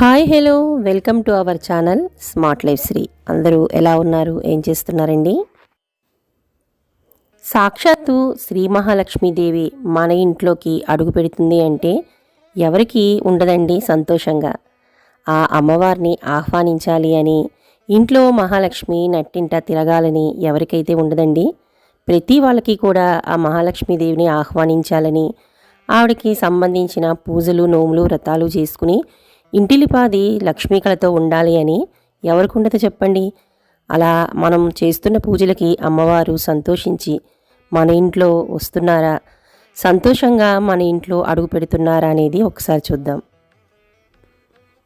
Hi hello. Welcome to our channel smart life Sri అందరూ ఎలా ఉన్నారు? ఏం చేస్తున్నారండి? సాక్షాత్తు శ్రీ మహాలక్ష్మీదేవి మన ఇంట్లోకి అడుగు పెడుతుంది అంటే ఎవరికి ఉండదండి సంతోషంగా. ఆ అమ్మవారిని ఆహ్వానించాలి అని ఇంట్లో మహాలక్ష్మి నట్టింట తిరగాలని ఎవరికైతే ఉండదండి ప్రతి వాళ్ళకి కూడా ఆ మహాలక్ష్మీదేవిని ఆహ్వానించాలని ఆవిడకి సంబంధించిన పూజలు నోములు వ్రతాలు చేసుకుని ఇంటిలిపాది లక్ష్మీకళతో ఉండాలి అని ఎవరికి ఉండదు చెప్పండి. అలా మనం చేస్తున్న పూజలకి అమ్మవారు సంతోషించి మన ఇంట్లో వస్తున్నారా? సంతోషంగా మన ఇంట్లో అడుగు పెడుతున్నారా అనేది ఒకసారి చూద్దాం.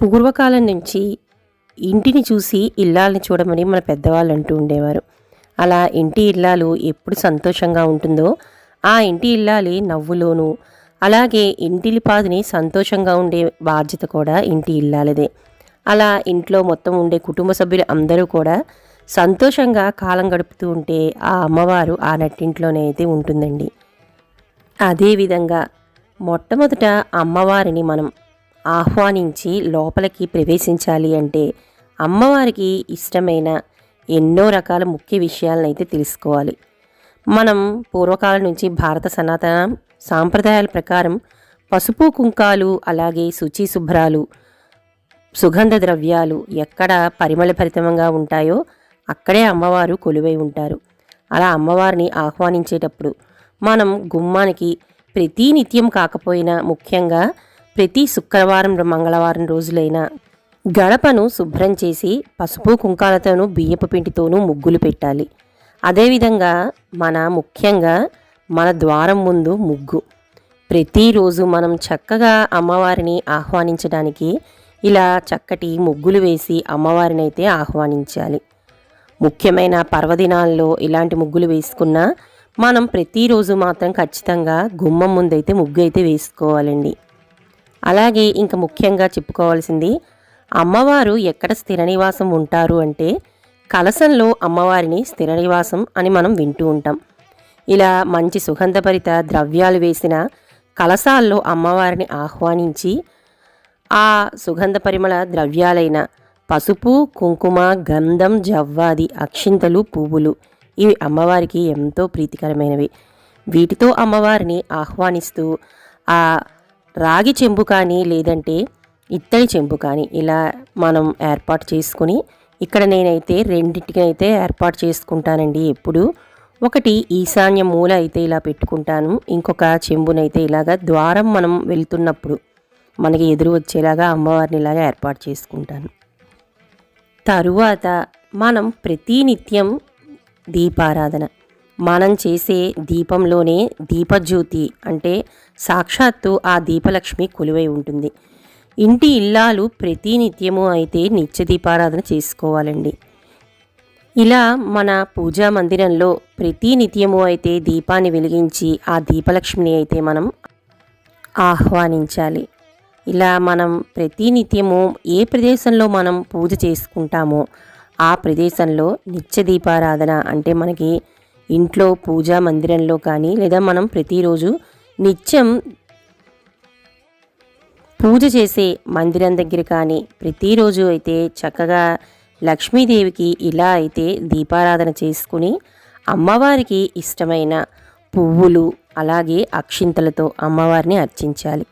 పూర్వకాలం నుంచి ఇంటిని చూసి ఇల్లాలని చూడమని మన పెద్దవాళ్ళు అంటూ ఉండేవారు. అలా ఇంటి ఇల్లాలు ఎప్పుడు సంతోషంగా ఉంటుందో ఆ ఇంటి ఇల్లాలి నవ్వులోనూ అలాగే ఇంటిలిపాదిని సంతోషంగా ఉండే బాధ్యత కూడా ఇంటి ఇల్లాలదే. అలా ఇంట్లో మొత్తం ఉండే కుటుంబ సభ్యులు అందరూ కూడా సంతోషంగా కాలం గడుపుతూ ఉంటే ఆ అమ్మవారు ఆ నట్టింట్లోనే అయితే ఉంటుందండి. అదేవిధంగా మొట్టమొదట అమ్మవారిని మనం ఆహ్వానించి లోపలికి ప్రవేశించాలి అంటే అమ్మవారికి ఇష్టమైన ఎన్నో రకాల ముఖ్య విషయాలను అయితే తెలుసుకోవాలి. మనం పూర్వకాలం నుంచి భారత సనాతన సాంప్రదాయాల ప్రకారం పసుపు కుంకాలు అలాగే శుచి శుభ్రాలు సుగంధ ద్రవ్యాలు ఎక్కడ పరిమళభరితంగా ఉంటాయో అక్కడే అమ్మవారు కొలువై ఉంటారు. అలా అమ్మవారిని ఆహ్వానించేటప్పుడు మనం గుమ్మానికి ప్రతి నిత్యం కాకపోయినా ముఖ్యంగా ప్రతి శుక్రవారం మంగళవారం రోజులైనా గడపను శుభ్రం చేసి పసుపు కుంకాలతోనూ బియ్యపు పిండితోనూ ముగ్గులు పెట్టాలి. అదేవిధంగా మన ముఖ్యంగా మన ద్వారం ముందు ముగ్గు. ప్రతిరోజు మనం చక్కగా అమ్మవారిని ఆహ్వానించడానికి ఇలా చక్కటి ముగ్గులు వేసి అమ్మవారిని అయితే ఆహ్వానించాలి. ముఖ్యమైన పర్వదినాల్లో ఇలాంటి ముగ్గులు వేసుకున్నా మనం ప్రతిరోజు మాత్రం ఖచ్చితంగా గుమ్మం ముందైతే ముగ్గు అయితే వేసుకోవాలండి. అలాగే ఇంకా ముఖ్యంగా చెప్పుకోవాల్సింది అమ్మవారు ఎక్కడ స్థిర నివాసం ఉంటారు అంటే కలసంలో అమ్మవారిని స్థిర నివాసం అని మనం వింటూ ఉంటాం. ఇలా మంచి సుగంధభరిత ద్రవ్యాలు వేసిన కలసాల్లో అమ్మవారిని ఆహ్వానించి ఆ సుగంధ పరిమళ ద్రవ్యాలైన పసుపు కుంకుమ గంధం జవ్వాది అక్షింతలు పువ్వులు ఇవి అమ్మవారికి ఎంతో ప్రీతికరమైనవి. వీటితో అమ్మవారిని ఆహ్వానిస్తూ ఆ రాగి చెంబు కానీ లేదంటే ఇత్తడి చెంబు కానీ ఇలా మనం ఏర్పాటు చేసుకుని ఇక్కడ నేనైతే రెండింటికైతే ఏర్పాటు చేసుకుంటానండి ఎప్పుడు. ఒకటి ఈశాన్య మూల అయితే ఇలా పెట్టుకుంటాను. ఇంకొక చెంబునైతే ఇలాగా ద్వారం మనం వెళ్తున్నప్పుడు మనకి ఎదురు వచ్చేలాగా అమ్మవారిని ఇలాగా ఏర్పాటు చేసుకుంటాను. తరువాత మనం ప్రతినిత్యం దీపారాధన. మనం చేసే దీపంలోనే దీపజ్యోతి అంటే సాక్షాత్తు ఆ దీపలక్ష్మి కొలువై ఉంటుంది. ఇంటి ఇల్లాలు ప్రతి నిత్యము అయితే నిత్య దీపారాధన చేసుకోవాలండి. ఇలా మన పూజా మందిరంలో ప్రతి నిత్యము అయితే దీపాన్ని వెలిగించి ఆ దీపలక్ష్మిని అయితే మనం ఆహ్వానించాలి. ఇలా మనం ప్రతి నిత్యము ఏ ప్రదేశంలో మనం పూజ చేసుకుంటామో ఆ ప్రదేశంలో నిత్య దీపారాధన అంటే మనకి ఇంట్లో పూజా మందిరంలో కానీ లేదా మనం ప్రతిరోజు నిత్యం పూజ చేసే మందిరం దగ్గర కానీ ప్రతిరోజు అయితే చక్కగా లక్ష్మీదేవికి ఇలా అయితే దీపారాధన చేసుకుని అమ్మవారికి ఇష్టమైన పువ్వులు అలాగే అక్షింతలతో అమ్మవారిని అర్చించాలి.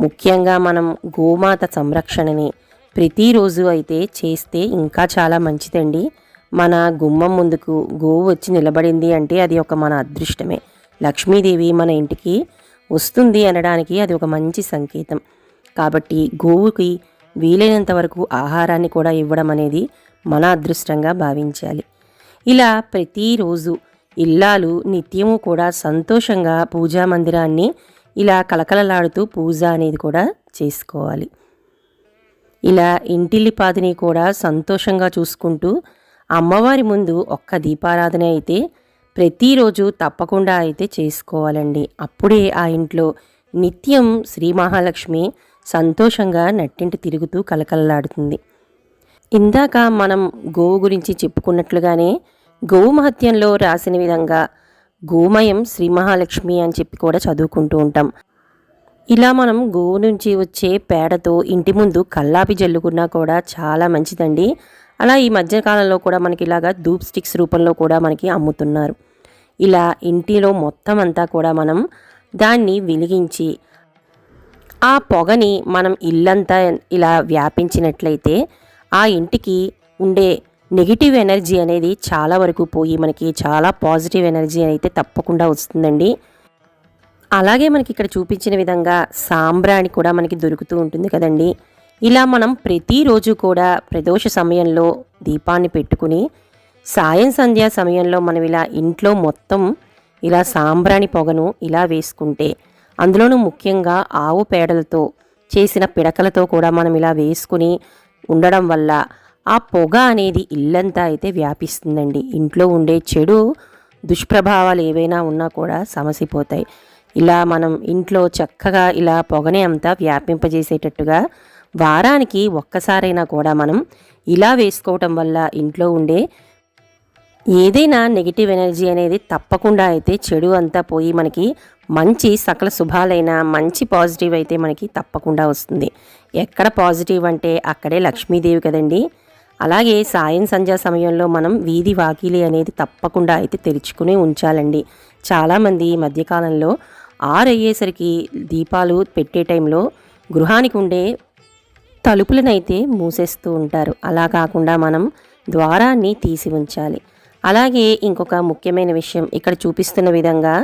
ముఖ్యంగా మనం గోమాత సంరక్షణని ప్రతిరోజు అయితే చేస్తే ఇంకా చాలా మంచిదండి. మన గుమ్మం ముందుకు గోవు వచ్చి నిలబడింది అంటే అది ఒక మన అదృష్టమే. లక్ష్మీదేవి మన ఇంటికి వస్తుంది అనడానికి అది ఒక మంచి సంకేతం. కాబట్టి గోవుకి వీలైనంత వరకు ఆహారాన్ని కూడా ఇవ్వడం అనేది మన అదృష్టంగా భావించాలి. ఇలా ప్రతిరోజు ఇల్లాలు నిత్యము కూడా సంతోషంగా పూజా మందిరాన్ని ఇలా కలకలలాడుతూ పూజ అనేది కూడా చేసుకోవాలి. ఇలా ఇంటిల్లిపాదిని కూడా సంతోషంగా చూసుకుంటూ అమ్మవారి ముందు ఒక్క దీపారాధన అయితే ప్రతిరోజు తప్పకుండా అయితే చేసుకోవాలండి. అప్పుడే ఆ ఇంట్లో నిత్యం శ్రీ మహాలక్ష్మి సంతోషంగా నట్టింటి తిరుగుతూ కలకలలాడుతుంది ఇందాక మనం గోవు గురించి చెప్పుకున్నట్లుగానే గోవు మహత్యంలో రాసిన విధంగా గోమయం శ్రీ మహాలక్ష్మి అని చెప్పి కూడా చదువుకుంటూ ఉంటాం. ఇలా మనం గోవు నుంచి వచ్చే పేడతో ఇంటి ముందు కల్లాపి జల్లుకున్నా కూడా చాలా మంచిదండి. అలా ఈ మధ్యకాలంలో కూడా మనకి ఇలాగా ధూప్ స్టిక్స్ రూపంలో కూడా మనకి అమ్ముతున్నారు. ఇలా ఇంటిలో మొత్తం అంతా కూడా మనం దాన్ని వెలిగించి ఆ పొగని మనం ఇల్లంతా ఇలా వ్యాపించినట్లయితే ఆ ఇంటికి ఉండే నెగిటివ్ ఎనర్జీ అనేది చాలా వరకు పోయి మనకి చాలా పాజిటివ్ ఎనర్జీ అయితే తప్పకుండా వస్తుందండి. అలాగే మనకి ఇక్కడ చూపించిన విధంగా సాంబ్రాణి కూడా మనకి దొరుకుతూ ఉంటుంది కదండి. ఇలా మనం ప్రతిరోజు కూడా ప్రదోష సమయంలో దీపాన్ని పెట్టుకుని సాయం సంధ్యా సమయంలో మనం ఇలా ఇంట్లో మొత్తం ఇలా సాంబ్రాణి పొగను ఇలా వేసుకుంటే అందులోనూ ముఖ్యంగా ఆవు పేడలతో చేసిన పిడకలతో కూడా మనం ఇలా వేసుకుని ఉండడం వల్ల ఆ పొగ అనేది ఇల్లంతా అయితే వ్యాపిస్తుందండి. ఇంట్లో ఉండే చెడు దుష్ప్రభావాలు ఏవైనా ఉన్నా కూడా సమసిపోతాయి. ఇలా మనం ఇంట్లో చక్కగా ఇలా పొగనే అంతా వ్యాపింపజేసేటట్టుగా వారానికి ఒక్కసారైనా కూడా మనం ఇలా వేసుకోవటం వల్ల ఇంట్లో ఉండే ఏదైనా నెగిటివ్ ఎనర్జీ అనేది తప్పకుండా అయితే చెడు అంతా పోయి మనకి మంచి సకల శుభాలైన మంచి పాజిటివ్ అయితే మనకి తప్పకుండా వస్తుంది. ఎక్కడ పాజిటివ్ అంటే అక్కడే లక్ష్మీదేవి కదండి. అలాగే సాయం సంధ్యా సమయంలో మనం వీధి వాకిలి అనేది తప్పకుండా అయితే తెరుచుకుని ఉంచాలండి. చాలామంది ఈ మధ్యకాలంలో ఆరు అయ్యేసరికి దీపాలు పెట్టే టైంలో గృహానికి ఉండే తలుపులనైతే మూసేస్తూ ఉంటారు. అలా కాకుండా మనం ద్వారాన్ని తీసి ఉంచాలి. అలాగే ఇంకొక ముఖ్యమైన విషయం ఇక్కడ చూపిస్తున్న విధంగా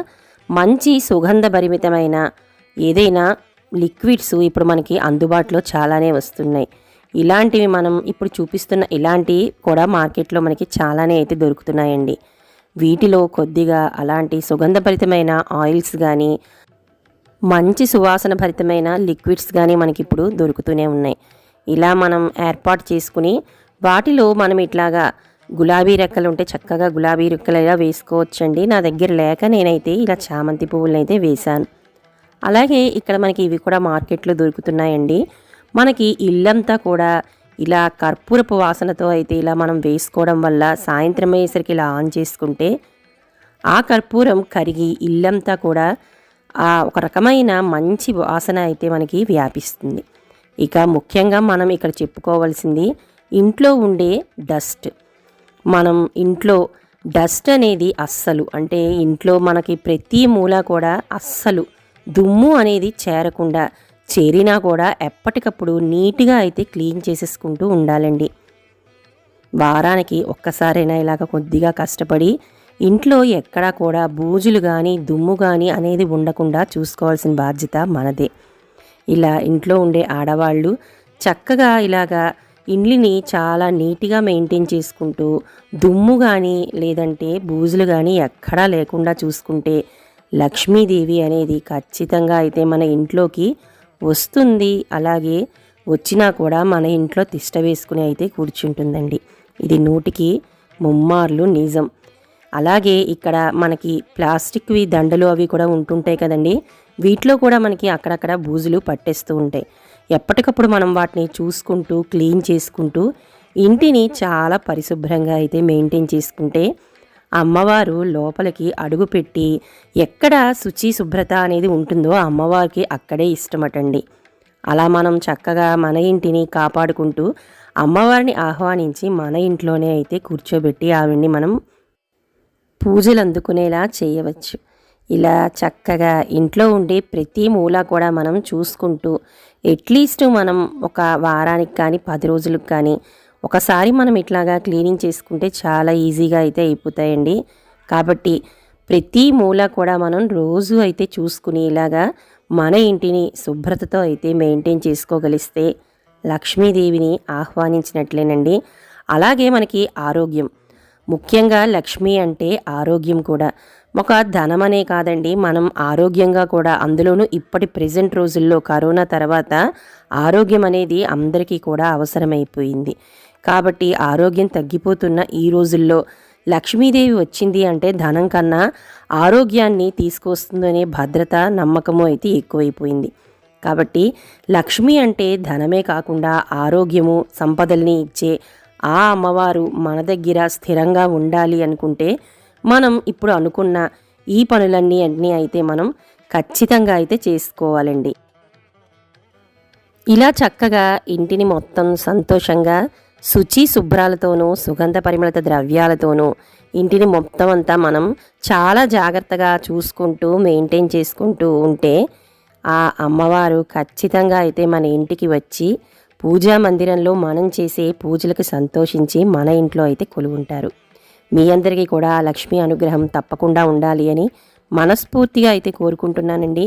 మంచి సుగంధభరిమితమైన ఏదైనా లిక్విడ్స్ ఇప్పుడు మనకి అందుబాటులో చాలానే వస్తున్నాయి. ఇలాంటివి మనం ఇప్పుడు చూపిస్తున్న ఇలాంటివి కూడా మార్కెట్లో మనకి చాలానే అయితే దొరుకుతున్నాయండి. వీటిలో కొద్దిగా అలాంటి సుగంధభరితమైన ఆయిల్స్ కానీ మంచి సువాసన భరితమైన లిక్విడ్స్ కానీ మనకి ఇప్పుడు దొరుకుతూనే ఉన్నాయి. ఇలా మనం ఏర్పాటు చేసుకుని వాటిలో మనం ఇట్లాగా గులాబీ రెక్కలు ఉంటే చక్కగా గులాబీ రెక్కలు ఇలా వేసుకోవచ్చండి. నా దగ్గర లేక నేనైతే ఇలా చామంతి పువ్వులను అయితే వేశాను. అలాగే ఇక్కడ మనకి ఇవి కూడా మార్కెట్లో దొరుకుతున్నాయండి. మనకి ఇల్లంతా కూడా ఇలా కర్పూరపు వాసనతో అయితే ఇలా మనం వేసుకోవడం వల్ల సాయంత్రం అయ్యేసరికి ఇలా ఆన్ చేసుకుంటే ఆ కర్పూరం కరిగి ఇల్లంతా కూడా ఆ ఒక రకమైన మంచి వాసన అయితే మనకి వ్యాపిస్తుంది. ఇక ముఖ్యంగా మనం ఇక్కడ చెప్పుకోవాల్సింది ఇంట్లో ఉండే డస్ట్. మనం ఇంట్లో డస్ట్ అనేది అస్సలు అంటే ఇంట్లో మనకి ప్రతి మూల కూడా అస్సలు దుమ్ము అనేది చేరకుండా చేరినా కూడా ఎప్పటికప్పుడు నీట్గా అయితే క్లీన్ చేసేసుకుంటూ ఉండాలండి. వారానికి ఒక్కసారైనా ఇలాగ కొద్దిగా కష్టపడి ఇంట్లో ఎక్కడా కూడా బూజులు కానీ దుమ్ము కానీ అనేది ఉండకుండా చూసుకోవాల్సిన బాధ్యత మనదే. ఇలా ఇంట్లో ఉండే ఆడవాళ్ళు చక్కగా ఇలాగా ఇండ్లిని చాలా నీట్గా మెయింటైన్ చేసుకుంటూ దుమ్ము కానీ లేదంటే బూజులు కానీ ఎక్కడా లేకుండా చూసుకుంటే లక్ష్మీదేవి అనేది ఖచ్చితంగా అయితే మన ఇంట్లోకి వస్తుంది. అలాగే వచ్చినా కూడా మన ఇంట్లో తిష్ట వేసుకుని అయితే కూర్చుంటుందండి. ఇది నూటికి ముమ్మార్లు నిజం. అలాగే ఇక్కడ మనకి ప్లాస్టిక్వి దండలు అవి కూడా ఉంటుంటాయి కదండి. వీటిలో కూడా మనకి అక్కడక్కడ బూజులు పట్టేస్తూ ఉంటాయి. ఎప్పటికప్పుడు మనం వాటిని చూసుకుంటూ క్లీన్ చేసుకుంటూ ఇంటిని చాలా పరిశుభ్రంగా అయితే మెయింటైన్ చేసుకుంటే అమ్మవారు లోపలికి అడుగుపెట్టి ఎక్కడ శుచి శుభ్రత అనేది ఉంటుందో అమ్మవారికి అక్కడే ఇష్టమటండి. అలా మనం చక్కగా మన ఇంటిని కాపాడుకుంటూ అమ్మవారిని ఆహ్వానించి మన ఇంట్లోనే అయితే కూర్చోబెట్టి ఆవిడ్ని మనం పూజలు అందుకునేలా చేయవచ్చు. ఇలా చక్కగా ఇంట్లో ఉండే ప్రతి మూల కూడా మనం చూసుకుంటూ అట్లీస్ట్ మనం ఒక వారానికి కానీ పది రోజులకు కానీ ఒకసారి మనం ఇట్లాగా క్లీనింగ్ చేసుకుంటే చాలా ఈజీగా అయితే అయిపోతాయండి. కాబట్టి ప్రతి మూల కూడా మనం రోజు అయితే చూసుకుని ఇలాగా మన ఇంటిని శుభ్రతతో అయితే మెయింటైన్ చేసుకోగలిస్తే లక్ష్మీదేవిని ఆహ్వానించినట్లేనండి. అలాగే మనకి ఆరోగ్యం. ముఖ్యంగా లక్ష్మి అంటే ఆరోగ్యం కూడా. ఒక ధనమనే కాదండి మనం ఆరోగ్యంగా కూడా అందులోనూ ఇప్పటి ప్రజెంట్ రోజుల్లో కరోనా తర్వాత ఆరోగ్యం అనేది అందరికీ కూడా అవసరమైపోయింది. కాబట్టి ఆరోగ్యం తగ్గిపోతున్న ఈ రోజుల్లో లక్ష్మీదేవి వచ్చింది అంటే ధనం కన్నా ఆరోగ్యాన్ని తీసుకొస్తుందనే భద్రత నమ్మకము అయితే ఎక్కువైపోయింది. కాబట్టి లక్ష్మి అంటే ధనమే కాకుండా ఆరోగ్యము సంపదల్ని ఇచ్చే ఆ అమ్మవారు మన దగ్గర స్థిరంగా ఉండాలి అనుకుంటే మనం ఇప్పుడు అనుకున్న ఈ పనులన్నీ అన్నీ అయితే మనం ఖచ్చితంగా అయితే చేసుకోవాలండి. ఇలా చక్కగా ఇంటిని మొత్తం సంతోషంగా శుచి శుభ్రాలతోనూ సుగంధ పరిమళత ద్రవ్యాలతోనూ ఇంటిని మొత్తం అంతా మనం చాలా జాగ్రత్తగా చూసుకుంటూ మెయింటైన్ చేసుకుంటూ ఉంటే ఆ అమ్మవారు ఖచ్చితంగా అయితే మన ఇంటికి వచ్చి పూజా మందిరంలో మనం చేసే పూజలకు సంతోషించి మన ఇంట్లో అయితే కొలువుంటారు. మీ అందరికీ కూడా లక్ష్మీ అనుగ్రహం తప్పకుండా ఉండాలి అని మనస్ఫూర్తిగా అయితే కోరుకుంటున్నానండి.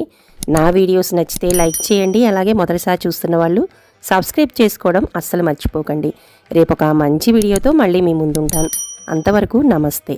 నా వీడియోస్ నచ్చితే లైక్ చేయండి అలాగే మొదటిసారి చూస్తున్న వాళ్ళు సబ్స్క్రైబ్ చేసుకోవడం అస్సలు మర్చిపోకండి. రేపు ఒక మంచి వీడియోతో మళ్ళీ మీ ముందుంటాను. అంతవరకు నమస్తే.